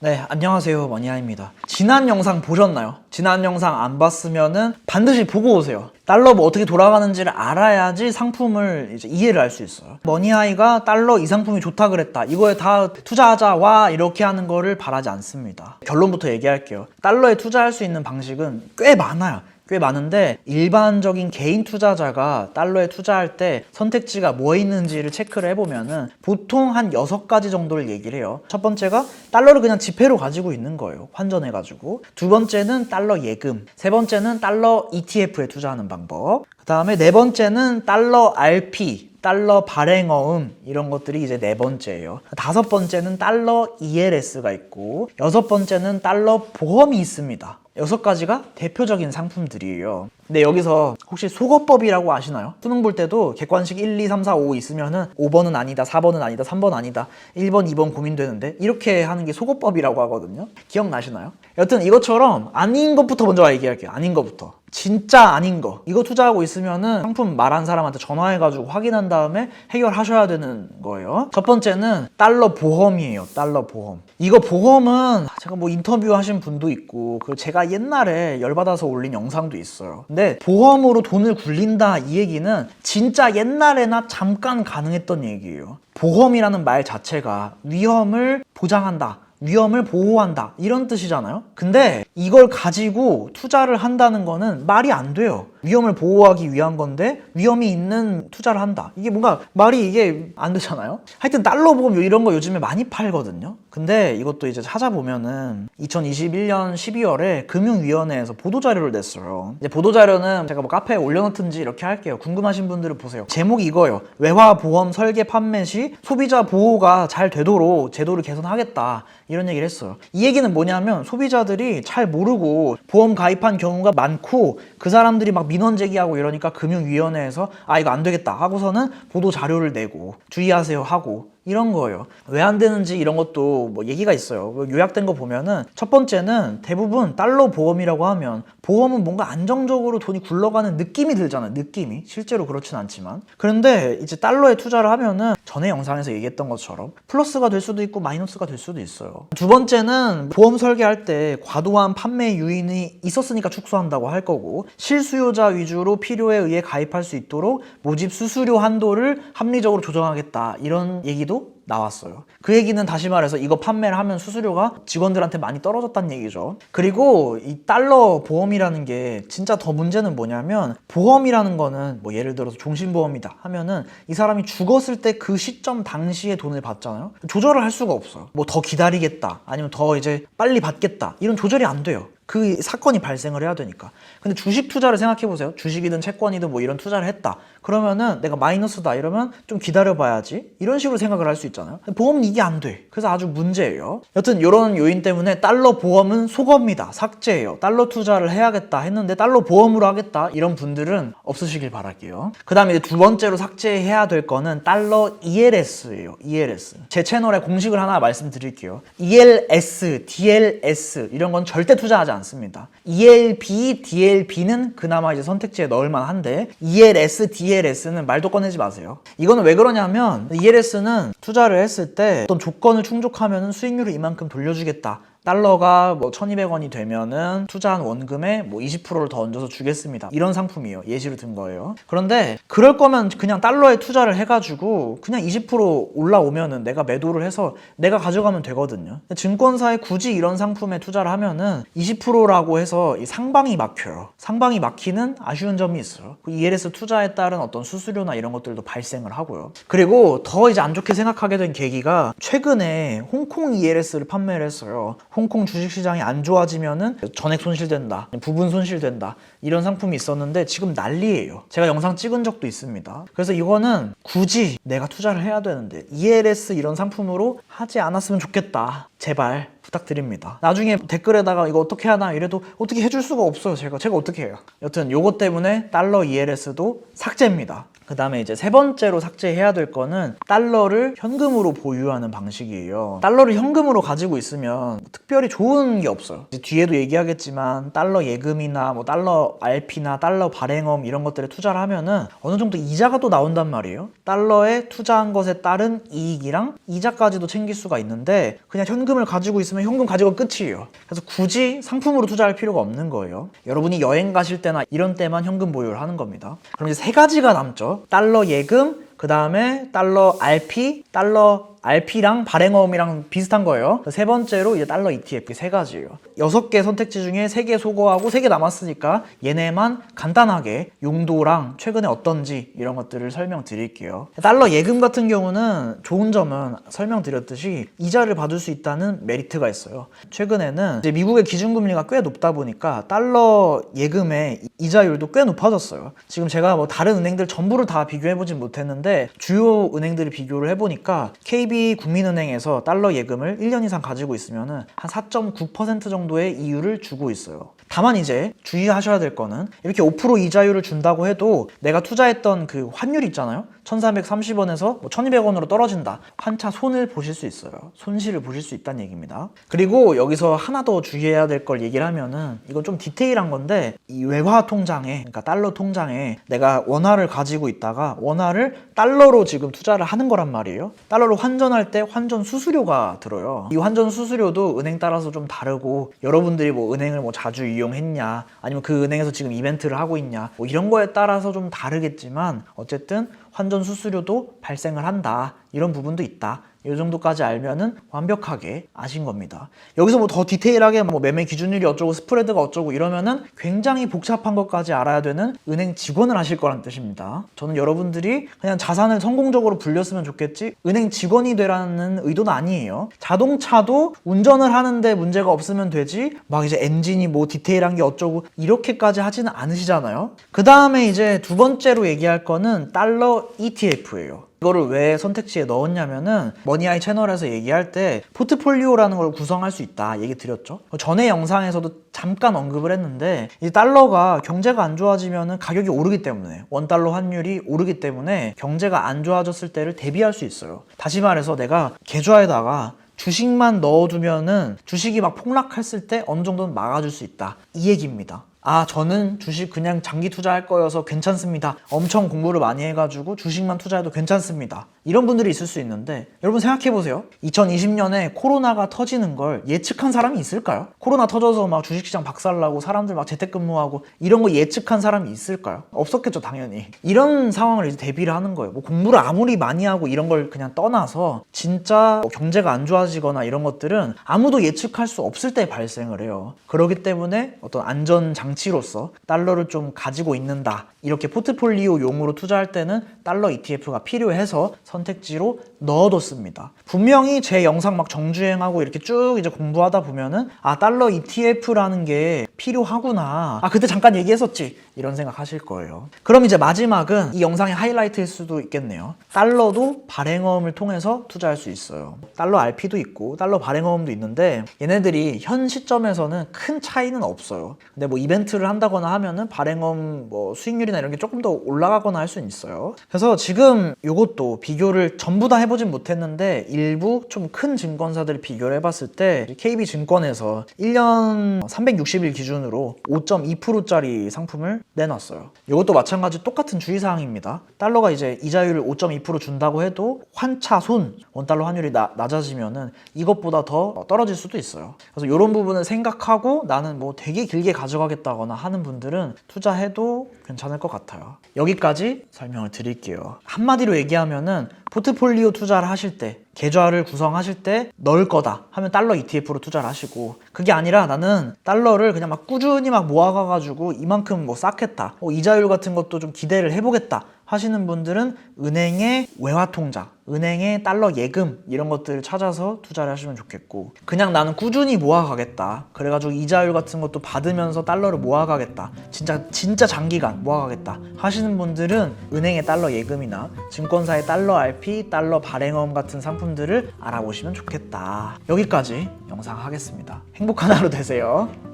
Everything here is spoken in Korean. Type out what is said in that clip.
네, 안녕하세요. 머니아입니다. 지난 영상 보셨나요? 지난 영상 안 봤으면은 반드시 보고 오세요. 달러 뭐 어떻게 돌아가는지를 알아야지 상품을 이제 이해를 할 수 있어요. 머니아이가 달러 이 상품이 좋다 그랬다. 이거에 다 투자하자 와 이렇게 하는 거를 바라지 않습니다. 결론부터 얘기할게요. 달러에 투자할 수 있는 방식은 꽤 많아요. 꽤 많은데 일반적인 개인 투자자가 달러에 투자할 때 선택지가 뭐 있는지를 체크를 해보면은 보통 한 여섯 가지 정도를 얘기를 해요. 첫 번째가 달러를 그냥 지폐로 가지고 있는 거예요. 환전해가지고. 두 번째는 달러 예금. 세 번째는 달러 ETF에 투자하는 방법. 그 다음에 네 번째는 달러 RP. 달러 발행어음 이런 것들이 이제 네 번째예요. 다섯 번째는 달러 ELS가 있고 여섯 번째는 달러 보험이 있습니다. 여섯 가지가 대표적인 상품들이에요. 근데 여기서 혹시 속어법이라고 아시나요? 수능 볼 때도 객관식 1, 2, 3, 4, 5 있으면은 5번은 아니다, 4번은 아니다, 3번 아니다, 1번, 2번 고민되는데 이렇게 하는 게 속어법이라고 하거든요. 기억나시나요? 여튼 이것처럼 아닌 것부터 먼저 얘기할게요. 아닌 것부터. 진짜 아닌 거. 이거 투자하고 있으면은 상품 말한 사람한테 전화해가지고 확인한 다음에 해결하셔야 되는 거예요. 첫 번째는 달러 보험이에요. 달러 보험. 이거 보험은 제가 뭐 인터뷰 하신 분도 있고, 그 제가 옛날에 열받아서 올린 영상도 있어요. 근데 보험으로 돈을 굴린다 이 얘기는 진짜 옛날에나 잠깐 가능했던 얘기예요. 보험이라는 말 자체가 위험을 보장한다. 위험을 보호한다 이런 뜻이잖아요 근데 이걸 가지고 투자를 한다는 거는 말이 안 돼요 위험을 보호하기 위한 건데 위험이 있는 투자를 한다 이게 뭔가 말이 이게 안 되잖아요 하여튼 달러 보험 이런 거 요즘에 많이 팔거든요 근데 이것도 이제 찾아보면은 2021년 12월에 금융위원회에서 보도자료를 냈어요. 이제 보도자료는 제가 뭐 카페에 올려놓든지 이렇게 할게요. 궁금하신 분들은 보세요. 제목이 이거예요. 외화 보험 설계 판매 시 소비자 보호가 잘 되도록 제도를 개선하겠다. 이런 얘기를 했어요. 이 얘기는 뭐냐면 소비자들이 잘 모르고 보험 가입한 경우가 많고 그 사람들이 막 민원 제기하고 이러니까 금융위원회에서 아 이거 안 되겠다 하고서는 보도 자료를 내고 주의하세요 하고 이런 거예요. 왜 안 되는지 이런 것도 뭐 얘기가 있어요. 뭐 요약된 거 보면은 첫 번째는 대부분 달러 보험이라고 하면 보험은 뭔가 안정적으로 돈이 굴러가는 느낌이 들잖아요. 느낌이. 실제로 그렇진 않지만. 그런데 이제 달러에 투자를 하면은 전에 영상에서 얘기했던 것처럼 플러스가 될 수도 있고 마이너스가 될 수도 있어요. 두 번째는 보험 설계할 때 과도한 판매 유인이 있었으니까 축소한다고 할 거고 실수요자 위주로 필요에 의해 가입할 수 있도록 모집 수수료 한도를 합리적으로 조정하겠다. 이런 얘기도 나왔어요. 그 얘기는 다시 말해서 이거 판매를 하면 수수료가 직원들한테 많이 떨어졌다는 얘기죠. 그리고 이 달러 보험이라는 게 진짜 더 문제는 뭐냐면 보험이라는 거는 뭐 예를 들어서 종신보험이다 하면은 이 사람이 죽었을 때 그 시점 당시에 돈을 받잖아요. 조절을 할 수가 없어요. 뭐 더 기다리겠다 아니면 더 이제 빨리 받겠다 이런 조절이 안 돼요. 그 사건이 발생을 해야 되니까. 근데 주식 투자를 생각해 보세요. 주식이든 채권이든 뭐 이런 투자를 했다. 그러면은 내가 마이너스다 이러면 좀 기다려 봐야지. 이런 식으로 생각을 할 수 있잖아요. 보험은 이게 안 돼. 그래서 아주 문제예요. 여튼 이런 요인 때문에 달러 보험은 속어입니다. 삭제예요. 달러 투자를 해야겠다 했는데 달러 보험으로 하겠다. 이런 분들은 없으시길 바랄게요. 그 다음에 두 번째로 삭제해야 될 거는 달러 ELS예요. ELS. 제 채널에 공식을 하나 말씀드릴게요. ELS, DLS 이런 건 절대 투자하지 않 습니다. ELB, DLB는 그나마 이제 선택지에 넣을 만한데 ELS, DLS는 말도 꺼내지 마세요. 이거는 왜 그러냐면 ELS는 투자를 했을 때 어떤 조건을 충족하면 수익률을 이만큼 돌려주겠다. 달러가 뭐 1200원이 되면은 투자한 원금의 뭐 20%를 더 얹어서 주겠습니다. 이런 상품이에요. 예시로 든 거예요. 그런데 그럴 거면 그냥 달러에 투자를 해가지고 그냥 20% 올라오면은 내가 매도를 해서 내가 가져가면 되거든요. 증권사에 굳이 이런 상품에 투자를 하면은 20%라고 해서 이 상방이 막혀요. 상방이 막히는 아쉬운 점이 있어요. 그 ELS 투자에 따른 어떤 수수료나 이런 것들도 발생을 하고요. 그리고 더 이제 안 좋게 생각하게 된 계기가 최근에 홍콩 ELS를 판매를 했어요. 홍콩 주식시장이 안 좋아지면은 전액 손실된다, 부분 손실된다 이런 상품이 있었는데 지금 난리예요. 제가 영상 찍은 적도 있습니다. 그래서 이거는 굳이 내가 투자를 해야 되는데 ELS 이런 상품으로 하지 않았으면 좋겠다. 제발 부탁드립니다. 나중에 댓글에다가 이거 어떻게 하나 이래도 어떻게 해줄 수가 없어요. 제가 제가 어떻게 해요? 여튼 요것 때문에 달러 ELS도 삭제입니다. 그 다음에 이제 세 번째로 삭제해야 될 거는 달러를 현금으로 보유하는 방식이에요. 달러를 현금으로 가지고 있으면 특별히 좋은 게 없어요. 뒤에도 얘기하겠지만 달러 예금이나 뭐 달러 RP나 달러 발행엄 이런 것들에 투자를 하면은 어느 정도 이자가 또 나온단 말이에요. 달러에 투자한 것에 따른 이익이랑 이자까지도 챙길 수가 있는데 그냥 현금을 가지고 있으면 현금 가지고 끝이에요. 그래서 굳이 상품으로 투자할 필요가 없는 거예요. 여러분이 여행 가실 때나 이런 때만 현금 보유를 하는 겁니다. 그럼 이제 세 가지가 남죠. 달러 예금, 그 다음에 달러 RP, 달러 RP랑 발행어음이랑 비슷한 거예요. 세 번째로 이제 달러 ETF 세 가지예요. 여섯 개 선택지 중에 세 개 소거하고 세 개 남았으니까 얘네만 간단하게 용도랑 최근에 어떤지 이런 것들을 설명드릴게요. 달러 예금 같은 경우는 좋은 점은 설명드렸듯이 이자를 받을 수 있다는 메리트가 있어요. 최근에는 이제 미국의 기준금리가 꽤 높다 보니까 달러 예금의 이자율도 꽤 높아졌어요. 지금 제가 뭐 다른 은행들 전부를 다 비교해보진 못했는데 주요 은행들을 비교를 해보니까 KB 국민은행에서 달러 예금을 1년 이상 가지고 있으면은 한4.9% 정도의 이율을 주고 있어요. 다만 이제 주의하셔야 될 거는 이렇게 5% 이자율을 준다고 해도 내가 투자했던 그 환율 있잖아요. 1330원에서 뭐 1200원으로 떨어진다. 환차 손을 보실 수 있어요. 손실을 보실 수 있다는 얘기입니다. 그리고 여기서 하나 더 주의해야 될 걸 얘기를 하면은 이건 좀 디테일한 건데 이 외화 통장에 그러니까 달러 통장에 내가 원화를 가지고 있다가 원화를 달러로 지금 투자를 하는 거란 말이에요. 달러로 환전할 때 환전 수수료가 들어요. 이 환전 수수료도 은행 따라서 좀 다르고 여러분들이 뭐 은행을 뭐 자주 이용했냐 아니면 그 은행에서 지금 이벤트를 하고 있냐 뭐 이런 거에 따라서 좀 다르겠지만 어쨌든 환전 수수료도 발생을 한다. 이런 부분도 있다. 이 정도까지 알면은 완벽하게 아신 겁니다. 여기서 뭐 더 디테일하게 뭐 매매 기준율이 어쩌고 스프레드가 어쩌고 이러면은 굉장히 복잡한 것까지 알아야 되는 은행 직원을 하실 거란 뜻입니다. 저는 여러분들이 그냥 자산을 성공적으로 불렸으면 좋겠지 은행 직원이 되라는 의도는 아니에요. 자동차도 운전을 하는데 문제가 없으면 되지 막 이제 엔진이 뭐 디테일한 게 어쩌고 이렇게까지 하지는 않으시잖아요. 그 다음에 이제 두 번째로 얘기할 거는 달러 ETF예요. 이거를 왜 선택지에 넣었냐면은 머니아이 채널에서 얘기할 때 포트폴리오라는 걸 구성할 수 있다 얘기 드렸죠. 전에 영상에서도 잠깐 언급을 했는데 이 달러가 경제가 안 좋아지면은 가격이 오르기 때문에 원 달러 환율이 오르기 때문에 경제가 안 좋아졌을 때를 대비할 수 있어요. 다시 말해서 내가 계좌에다가 주식만 넣어두면은 주식이 막 폭락했을 때 어느 정도는 막아줄 수 있다 이 얘기입니다. 아, 저는 주식 그냥 장기 투자할 거여서 괜찮습니다. 엄청 공부를 많이 해가지고 주식만 투자해도 괜찮습니다. 이런 분들이 있을 수 있는데, 여러분 생각해보세요. 2020년에 코로나가 터지는 걸 예측한 사람이 있을까요? 코로나 터져서 막 주식시장 박살나고 사람들 막 재택근무하고 이런 거 예측한 사람이 있을까요? 없었겠죠, 당연히. 이런 상황을 이제 대비를 하는 거예요. 뭐 공부를 아무리 많이 하고 이런 걸 그냥 떠나서 진짜 뭐 경제가 안 좋아지거나 이런 것들은 아무도 예측할 수 없을 때 발생을 해요. 그렇기 때문에 어떤 안전 장치 장치로서 달러를 좀 가지고 있는다. 이렇게 포트폴리오 용으로 투자할 때는 달러 ETF가 필요해서 선택지로 넣어뒀습니다. 분명히 제 영상 막 정주행하고 이렇게 쭉 이제 공부하다 보면은 아, 달러 ETF라는 게 필요하구나. 아, 그때 잠깐 얘기했었지. 이런 생각 하실 거예요. 그럼 이제 마지막은 이 영상의 하이라이트일 수도 있겠네요. 달러도 발행어음을 통해서 투자할 수 있어요. 달러 RP도 있고 달러 발행어음도 있는데 얘네들이 현 시점에서는 큰 차이는 없어요. 근데 뭐 이벤트를 한다거나 하면은 발행어음 뭐 수익률이나 이런 게 조금 더 올라가거나 할 수는 있어요. 그래서 지금 이것도 비교를 전부 다 해보진 못했는데 일부 좀 큰 증권사들 비교를 해봤을 때 KB증권에서 1년 360일 기준으로 5.2%짜리 상품을 내놨어요. 이것도 마찬가지 똑같은 주의사항입니다. 달러가 이제 이자율을 5.2% 준다고 해도 환차손 원달러 환율이 나, 낮아지면은 이것보다 더 떨어질 수도 있어요. 그래서 이런 부분을 생각하고 나는 뭐 되게 길게 가져가겠다거나 하는 분들은 투자해도 괜찮을 것 같아요. 여기까지 설명을 드릴게요. 한마디로 얘기하면은 포트폴리오 투자를 하실 때 계좌를 구성하실 때 넣을 거다 하면 달러 ETF로 투자를 하시고 그게 아니라 나는 달러를 그냥 막 꾸준히 막 모아가가지고 이만큼 뭐 쌓겠다 뭐 이자율 같은 것도 좀 기대를 해보겠다 하시는 분들은 은행의 외화 통장, 은행의 달러 예금 이런 것들을 찾아서 투자를 하시면 좋겠고 그냥 나는 꾸준히 모아가겠다. 그래가지고 이자율 같은 것도 받으면서 달러를 모아가겠다. 진짜 진짜 장기간 모아가겠다 하시는 분들은 은행의 달러 예금이나 증권사의 달러 RP, 달러 발행어음 같은 상품들을 알아보시면 좋겠다. 여기까지 영상 하겠습니다. 행복한 하루 되세요.